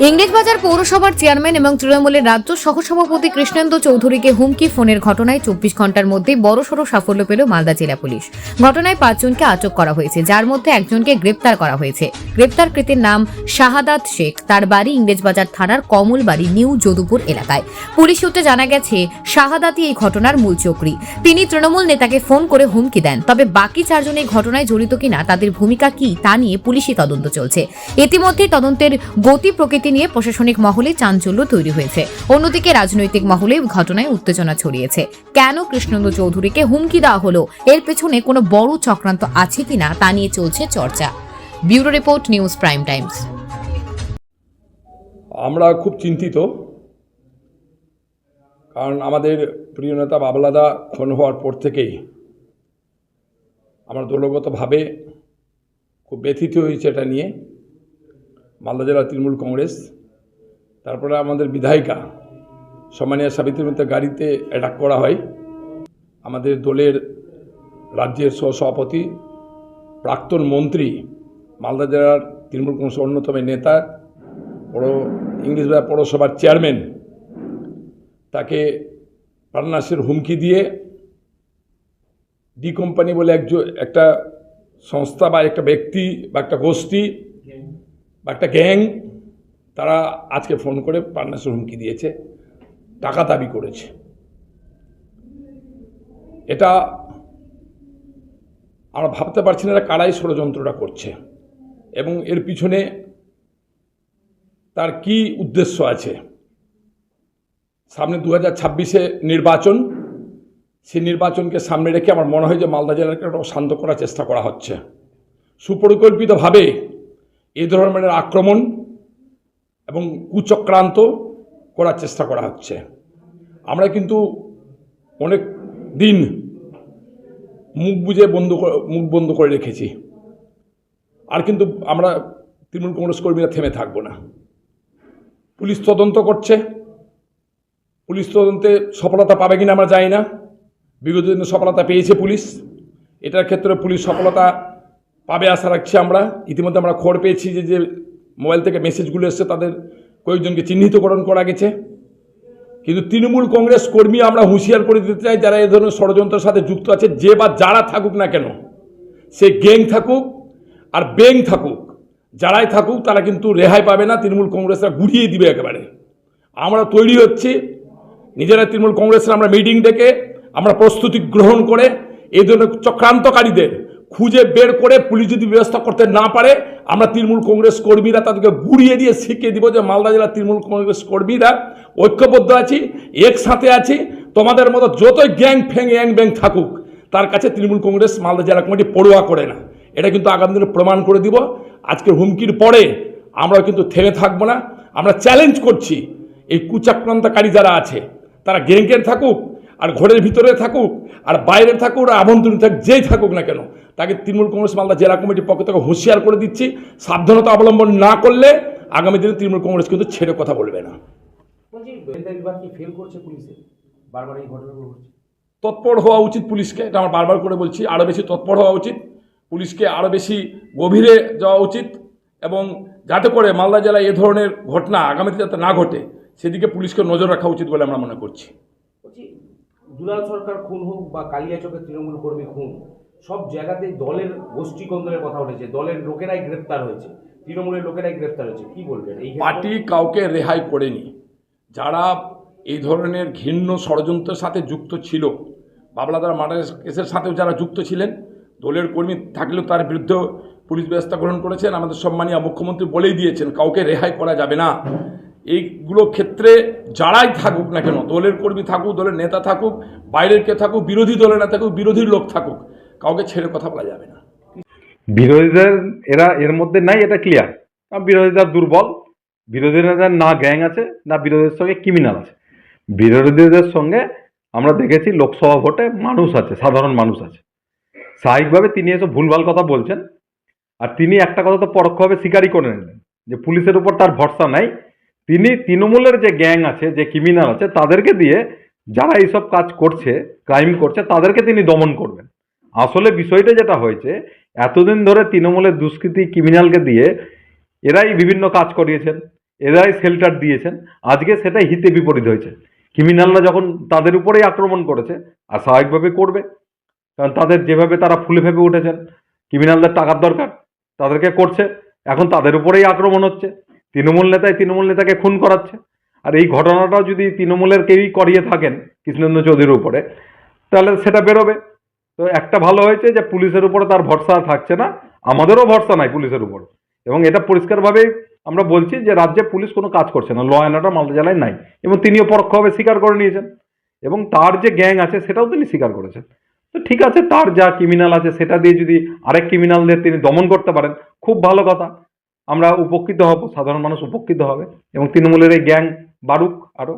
ইংরেজবাজার পৌরসভার চেয়ারম্যান এবং তৃণমূলের রাজ্য সহসভাপতি কৃষ্ণেন্দু চৌধুরীকে হুমকি, ফোনের ঘটনায় চব্বিশ ঘণ্টার মধ্যে বড়সড় সাফল্য পেল মালদা জেলা পুলিশ। ঘটনায় পাঁচজনকে আটক করা হয়েছে, যার মধ্যে একজনকে গ্রেপ্তার করা হয়েছে। গ্রেপ্তারকৃতের নাম শাহাদাত শেখ। তার বাড়ি ইংরেজবাজার থানার কমলবাড়ি, নিউ যদুপুর এলাকায়। পুলিশ সূত্রে জানা গেছে, শাহাদাতই এই ঘটনার মূল চক্রী। তিনি তৃণমূল নেতাকে ফোন করে হুমকি দেন, তবে বাকি চারজন এই ঘটনায় জড়িত কিনা, তাদের ভূমিকা কি তা নিয়ে পুলিশি তদন্ত চলছে। ইতিমধ্যে তদন্তের গতি প্রকৃতি নিয়ে প্রশাসনিক মহলে চাঞ্চল্য তৈরি হয়েছে। অন্যদিকে রাজনৈতিক মহলে ঘটনায় উত্তেজনা ছড়িয়েছে। কেন কৃষ্ণেন্দু চৌধুরীকে হুমকি দেওয়া হলো? এর পেছনে কোনো বড় চক্রান্ত আছে কিনা তা নিয়ে চলছে চর্চা। Bureau report, news prime times. আমরা খুব চিন্তিত, কারণ আমাদের প্রিয় নেতা বাবলাদা খুন হওয়ার পর থেকেই আমরা দলগতভাবে খুব ব্যথিত হয়েছে এটা নিয়ে। মালদা জেলা তৃণমূল কংগ্রেস, তারপরে আমাদের বিধায়িকা সম্মানীয় সাবিত্রী মিত্রের গাড়িতে অ্যাটাক করা হয়। আমাদের দলের রাজ্যের সহসভাপতি, প্রাক্তন মন্ত্রী, মালদা জেলার তৃণমূল কংগ্রেসের অন্যতম নেতা, বড় ইংলিশ বাজার পৌরসভার চেয়ারম্যান, তাকে প্রাণনাশের হুমকি দিয়ে ডি কোম্পানি বলে একজন, একটা সংস্থা বা একটা ব্যক্তি বা একটা গোষ্ঠী বা একটা গ্যাং, তারা আজকে ফোন করে প্রাণনাশের হুমকি দিয়েছে, টাকা দাবি করেছে। এটা আমরা ভাবতে পারছি না এরা কারাই ষড়যন্ত্রটা করছে এবং এর পিছনে তার কি উদ্দেশ্য আছে। সামনে দু হাজার ছাব্বিশে নির্বাচন, সেই নির্বাচনকে সামনে রেখে আমার মনে হয় যে মালদা জেলাকে শান্ত করার চেষ্টা করা হচ্ছে। সুপরিকল্পিতভাবে এই ধরনের আক্রমণ এবং কুচক্রান্ত করার চেষ্টা করা হচ্ছে। আমরা কিন্তু অনেক দিন মুখ বুঝে বন্ধ মুখ বন্ধ করে রেখেছি। আর কিন্তু আমরা তৃণমূল কংগ্রেস কর্মীরা থেমে থাকব না। পুলিশ তদন্ত করছে। পুলিশ তদন্তে সফলতা পাবে কিনা আমরা জানি না। বিগত দিনে সফলতা পেয়েছে পুলিশ। এটার ক্ষেত্রে পুলিশ সফলতা পাবে আশা রাখছি আমরা। ইতিমধ্যে আমরা খবর পেয়েছি যে যে মোবাইল থেকে মেসেজগুলো এসছে, তাদের কয়েকজনকে চিহ্নিতকরণ করা গেছে। কিন্তু তৃণমূল কংগ্রেস কর্মী আমরা হুঁশিয়ার করে দিতে চাই, যারা এই ধরনের ষড়যন্ত্রের সাথে যুক্ত আছে, যে বা যারা থাকুক না কেন, সে গ্যাং থাকুক আর বেং থাকুক, যারাই থাকুক, তারা কিন্তু রেহাই পাবে না, তৃণমূল কংগ্রেসরা গুড়িয়ে দিবে একেবারে। আমরা তৈরি হচ্ছি, নিজেরা তৃণমূল কংগ্রেসের আমরা মিটিং ডেকে, আমরা প্রস্তুতি গ্রহণ করে এই ধরনের চক্রান্তকারীদের খুঁজে বের করে পুলিশ যদি ব্যবস্থা করতে না পারে, আমরা তৃণমূল কংগ্রেস কর্মীরা তাদেরকে গুড়িয়ে দিয়ে শিখিয়ে দিব যে মালদা জেলার তৃণমূল কংগ্রেস কর্মীরা ঐক্যবদ্ধ আছি, একসাথে আছি, তোমাদের মতো যতই গ্যাং ফ্যাং ইয়াং ব্যাং থাকুক, তার কাছে তৃণমূল কংগ্রেস মালদা জেলা কমিটি পড়ুয়া করে না। এটা কিন্তু আগামী দিনে প্রমাণ করে দিব। আজকের হুমকির পরে আমরা কিন্তু থেমে থাকব না। আমরা চ্যালেঞ্জ করছি, এই কুচাক্রান্তকারী যারা আছে, তারা গ্যাংকের থাকুক আর ঘরের ভিতরে থাকুক আর বাইরে থাকুক আর আভ্যন্তরীণ থাকুক যেই থাকুক না কেন তাকে তৃণমূল কংগ্রেস মালদা জেলা কমিটির পক্ষ থেকে হুঁশিয়ার করে দিচ্ছি সাবধানতা অবলম্বন না করলে আগামী দিনে তৃণমূল কংগ্রেস কিন্তু ছেড়ে কথা বলবে না। তৎপর হওয়া উচিত পুলিশকে এটা আমার বারবার করে বলছি আরও বেশি তৎপর হওয়া উচিত। পুলিশকে আরও বেশি গভীরে যাওয়া উচিত এবং যাতে করে মালদা জেলায় এ ধরনের ঘটনা আগামীতে যাতে না ঘটে সেদিকে পুলিশকে নজর রাখা উচিত বলে আমরা মনে করছি। দুলাল সরকার খুন হোক বা কালিয়াচকের তৃণমূল কর্মী খুন, সব জায়গাতেই দলের গোষ্ঠী কন্দলের কথা উঠেছে। দলের লোকেরাই গ্রেপ্তার হয়েছে। তৃণমূলের লোকেরাই গ্রেপ্তার হয়েছে। কি বলবেন? এই পার্টি কাউকে রেহাই করেনি। যারা এই ধরনের ঘৃণ্য ষড়যন্ত্রের সাথে যুক্ত ছিল, বাবলাদার মার্ডার কেসের সাথেও যারা যুক্ত ছিলেন, দলের কর্মী থাকলেও তার বিরুদ্ধে পুলিশ ব্যবস্থা গ্রহণ করেছেন। আমাদের সম্মানীয় মুখ্যমন্ত্রী বলেই দিয়েছেন, কাউকে রেহাই করা যাবে না। এইগুলো ক্ষেত্রে যারাই থাকুক না কেন, দলের কর্মী থাকুক, দলের নেতা থাকুক, বাইরের কে থাকুক, বিরোধী দলের না থাকুক বিরোধী লোক থাকুক, কাউকে ছেড়ে কথা বলা যাবে না। বিরোধীদের, এরা এর মধ্যে নাই, এটা ক্লিয়ার বিরোধীরা দুর্বল বিরোধীদের না গ্যাং আছে, না বিরোধীদের সঙ্গে ক্রিমিনাল আছে। বিরোধীদের সঙ্গে আমরা দেখেছি লোকসভা ভোটে মানুষ আছে, সাধারণ মানুষ আছে। স্বাভাবিকভাবে তিনি এসব ভুলভাল কথা বলছেন, আর তিনি একটা কথা তো পরোক্ষভাবে স্বীকারই করে নিলেন, যে পুলিশের উপর তার ভরসা নাই তিনি তৃণমূলের যে গ্যাং আছে, যে ক্রিমিনাল আছে, তাদেরকে দিয়ে যারা এইসব কাজ করছে ক্রাইম করছে, তাদেরকে তিনি দমন করবেন। আসলে বিষয়টা যেটা হয়েছে, এতদিন ধরে তৃণমূলের দুষ্কৃতী ক্রিমিনালকে দিয়ে এরাই বিভিন্ন কাজ করিয়েছেন, এরাই শেল্টার দিয়েছেন, আজকে সেটাই হিতে বিপরীত হয়েছে। ক্রিমিনালরা যখন তাদের উপরেই আক্রমণ করেছে, আর স্বাভাবিকভাবে করবে, কারণ তাদের যেভাবে তারা ফুলে ফেপে উঠেছেন ক্রিমিনালদের টাকার দরকার, তাদেরকে করছে, এখন তাদের উপরেই আক্রমণ হচ্ছে। তৃণমূল নেতায় তৃণমূল নেতাকে খুন করাচ্ছে। আর এই ঘটনাটাও যদি তৃণমূলের কেউই করিয়ে থাকেন কৃষ্ণেন্দ্র চৌধুরীর উপরে, তাহলে সেটা বেরোবে। তো একটা ভালো হয়েছে যে পুলিশের উপরে তার ভরসা থাকছে না, আমাদেরও ভরসা নাই পুলিশের উপর। এবং এটা পরিষ্কারভাবেই আমরা বলছি যে রাজ্যে পুলিশ কোনো কাজ করছে না, ল অ্যান্ড অর্ডার মালদা জেলায় নাই। এবং তিনিও পরোক্ষভাবে স্বীকার করে নিয়েছেন। এবং তার যে গ্যাং আছে সেটাও তিনি স্বীকার করেছেন। তো ঠিক আছে, তার যা ক্রিমিনাল আছে সেটা দিয়ে যদি আরেক ক্রিমিনালদের তিনি দমন করতে পারেন, খুব ভালো কথা। আমরা উপকৃত হব সাধারণ মানুষ উপকৃত হবে এবং তৃণমূলের এই গ্যাং বাড়ুক আরও